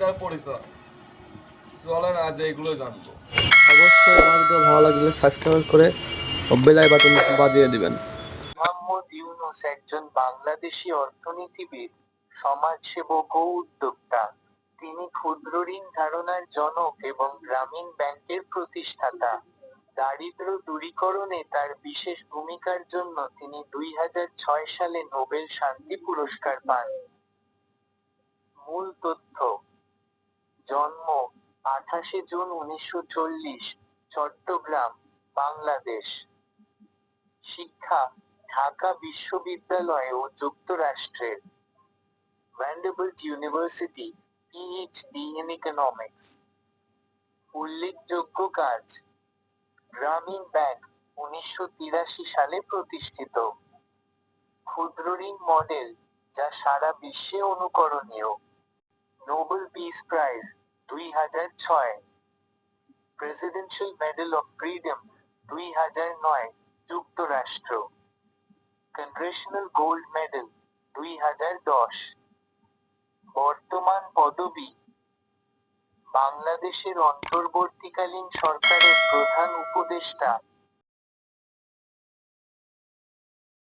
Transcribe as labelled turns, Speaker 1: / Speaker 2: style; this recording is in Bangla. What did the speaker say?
Speaker 1: তার পরিচয়? চলেন আজ এগুলো জানব।
Speaker 2: অবশ্যই আমার ভিডিও ভালো লাগলে সাবস্ক্রাইব করে বেলাই বাটন বাজিয়ে দিবেন।
Speaker 3: মোহাম্মদ ইউনুস একজন বাংলাদেশী অর্থনীতিবিদ সমাজসেবক ও উদ্যোক্তা। তিনি ক্ষুদ্র ঋণ ধারণার জনক এবং গ্রামীণ ব্যাংকের প্রতিষ্ঠাতা। দারিদ্র দূরীকরণে তার বিশেষ ভূমিকার জন্য তিনি দুই হাজার ছয় সালে নোবেল শান্তি পুরস্কার পান। জন্ম আঠাশে জুন উনিশশো চল্লিশ, চট্টগ্রাম, বাংলাদেশ। শিক্ষা ঢাকা বিশ্ববিদ্যালয় ও যুক্তরাষ্ট্রের Vanderbilt university PhD in economics উল্লেখযোগ্য কাজ, গ্রামীণ ব্যাংক উনিশশো তিরাশি সালে প্রতিষ্ঠিত। ক্ষুদ্র ঋণ মডেল যা সারা বিশ্বে অনুকরণীয়। নোবেল পিস প্রাইজ যুক্তরাষ্ট্র। কংগ্রেশনাল গোল্ড মেডেল দুই হাজার দশ। বর্তমান পদবি বাংলাদেশের অন্তর্বর্তীকালীন সরকারের প্রধান উপদেষ্টা